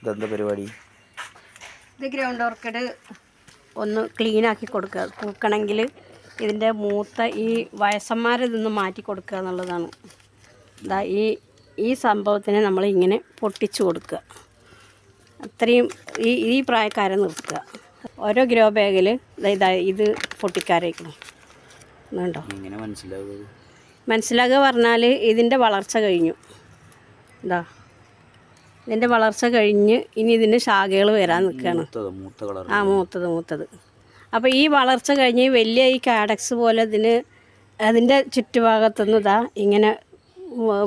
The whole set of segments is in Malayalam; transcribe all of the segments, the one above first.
ഇതെന്താ പരിപാടി ഇത് ഗ്രൗണ്ട് ഓർക്കിഡ് ഒന്ന് ക്ലീനാക്കി കൊടുക്കുക. പൂക്കണമെങ്കിൽ ഇതിന്റെ മൂത്ത ഈ വയസ്സന്മാരിതൊന്ന് മാറ്റി കൊടുക്കുക എന്നുള്ളതാണ്. ഇതാ ഈ ഈ സംഭവത്തിനെ നമ്മൾ ഇങ്ങനെ പൊട്ടിച്ചു കൊടുക്കുക. അത്രയും ഈ ഈ പ്രായക്കാരെ നിർത്തുക. ഓരോ ഗ്രോ ബാഗിൽ ഇതാ ഇത് പൊട്ടിക്കാരേക്കണം. എന്നുണ്ടോ മനസ്സിലാകുക പറഞ്ഞാൽ ഇതിന്റെ വളർച്ച കഴിഞ്ഞു. ഇതാ ഇതിന്റെ വളർച്ച കഴിഞ്ഞ് ഇനി ഇതിന് ശാഖകൾ വരാൻ നിൽക്കുകയാണ് ആ മൂത്തത് മൂത്തത്. അപ്പോൾ ഈ വളർച്ച കഴിഞ്ഞ് വലിയ ഈ കാഡക്സ് പോലെ ഇതിന് അതിന്റെ ചുറ്റുഭാഗത്തുനിന്ന് ഇതാ ഇങ്ങനെ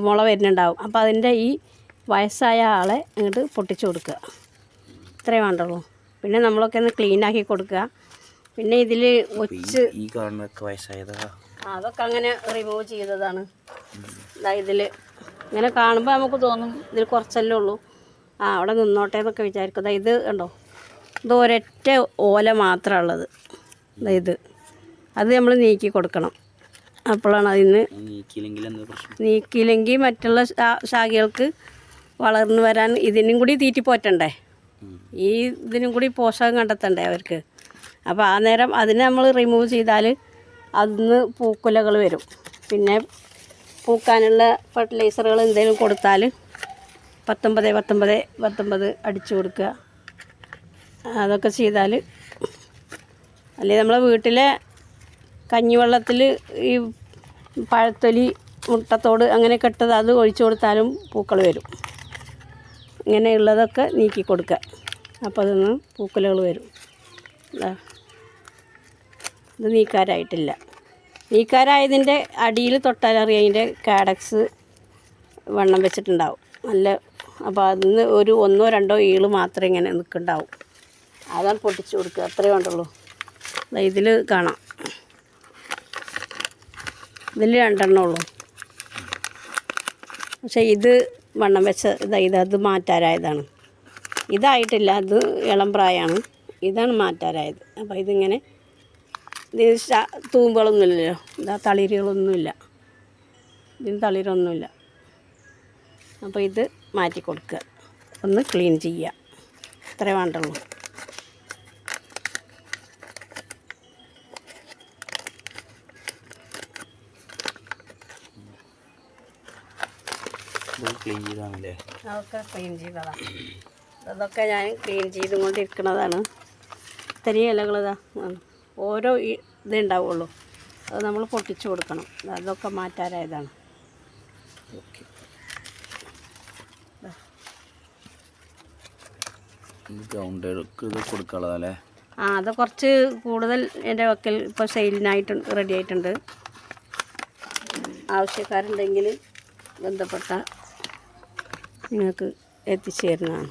മുള വരുന്നുണ്ടാവും. അപ്പോൾ അതിന്റെ ഈ വയസ്സായ ആളെ അങ്ങോട്ട് പൊട്ടിച്ചു കൊടുക്കുക. ഇത്രേ വേണ്ടുള്ളൂ. പിന്നെ നമ്മളൊക്കെ ഒന്ന് ക്ലീൻ ആക്കി കൊടുക്കുക. പിന്നെ ഇതിൽ ഒച്ച് ഈ വയസ്സായതാ? അതൊക്കെ അങ്ങനെ റിമൂവ് ചെയ്തതാണ്. ഇതാ ഇതിൽ ഇങ്ങനെ കാണുമ്പോൾ നമുക്ക് തോന്നും ഇതിൽ കുറച്ചല്ലേ ഉള്ളൂ. ആ അവിടെ നിന്നോട്ടെ എന്നൊക്കെ വിചാരിക്കും. ഇത് കണ്ടോ? ഇത് ഒരൊറ്റ ഓല മാത്രമേ ഉള്ളത്. ഇത്. അത് നമ്മൾ നീക്കി കൊടുക്കണം. അപ്പോഴാണ് അതിന് നീക്കിയില്ലെങ്കിൽ മറ്റുള്ള ശാഖകൾക്ക് വളർന്നു വരാൻ ഇതിനും കൂടി തീറ്റി പോറ്റണ്ടേ? ഉം. ഈ ഇതിനും കൂടി പോഷകം കണ്ടെത്തണ്ടേ അവർക്ക്? അപ്പോൾ ആ നേരം അതിനെ നമ്മൾ റിമൂവ് ചെയ്താൽ അതിന്ന് പൂക്കുലകൾ വരും. പിന്നെ പൂക്കാനുള്ള ഫെർട്ടിലൈസറുകൾ എന്തെങ്കിലും കൊടുത്താൽ പത്തൊമ്പത് പത്തൊമ്പത് പത്തൊമ്പത് അടിച്ചു കൊടുക്കുക. അതൊക്കെ ചെയ്താൽ അല്ലെങ്കിൽ നമ്മളെ വീട്ടിലെ കഞ്ഞിവെള്ളത്തിൽ ഈ പഴത്തൊലി മുട്ടത്തോട് അങ്ങനെയൊക്കെ ഇട്ടത് അത് ഒഴിച്ചു കൊടുത്താലും പൂക്കൾ വരും. ഇങ്ങനെയുള്ളതൊക്കെ നീക്കി കൊടുക്കുക. അപ്പോൾ അതൊന്ന് പൂക്കലുകൾ വരും. ഇത് നീക്കാരായിട്ടില്ല നീക്കാരായതിന്റെ അടിയിൽ തൊട്ടാലറിയാം അതിന്റെ കാഡക്സ് വണ്ണം വെച്ചിട്ടുണ്ടാവും. നല്ല അപ്പോൾ അതിന് ഒരു ഒന്നോ രണ്ടോ ഈൾ മാത്രമേ ഇങ്ങനെ നിൽക്കുന്നുണ്ടാവും അതാണ് പൊട്ടിച്ചു കൊടുക്കുക. അത്രേ വേണ്ടുള്ളൂ. ഇതിൽ കാണാം. ഇതിൽ രണ്ടെണ്ണം ഉള്ളൂ. പക്ഷേ ഇത് വണ്ണം വെച്ച ഇത് അത് മാറ്റാരായതാണ്. ഇതായിട്ടില്ല. അത് ഇളം പ്രായമാണ് ഇതാണ് മാറ്റാരായത്. അപ്പോൾ ഇതിങ്ങനെ ഇത് തൂമ്പുകളൊന്നുമില്ലല്ലോ. ഇതാ തളിരുകളൊന്നുമില്ല. ഇതിന് തളിരൊന്നുമില്ല. അപ്പോൾ ഇത് മാറ്റി കൊടുക്കുക. ഒന്ന് ക്ലീൻ ചെയ്യുക. ഇത്രേ വേണ്ടുള്ളൂ. ക്ലീൻ ചെയ്താണല്ലേ? അതൊക്കെ ക്ലീൻ ചെയ്തതാണ് അതൊക്കെ ഞാൻ ക്ലീൻ ചെയ്തുകൊണ്ടിരിക്കുന്നതാണ്. ഇത്രയും ഇലകൾ ഇതാ. ഓരോ ഇതേ ഉണ്ടാവുള്ളൂ. അത് നമ്മൾ പൊട്ടിച്ചു കൊടുക്കണം. അതൊക്കെ മാറ്റാറായതാണ്. ഓക്കെ. കൊടുക്കാനുള്ളതല്ലേ? ആ അത് കുറച്ച് കൂടുതൽ എന്റെ വക്കൽ ഇപ്പോൾ സെയിലിനായിട്ട് റെഡി ആയിട്ടുണ്ട്. ആവശ്യക്കാരുണ്ടെങ്കിൽ ബന്ധപ്പെട്ട നിങ്ങൾക്ക് എത്തിച്ചു തരുന്നതാണ്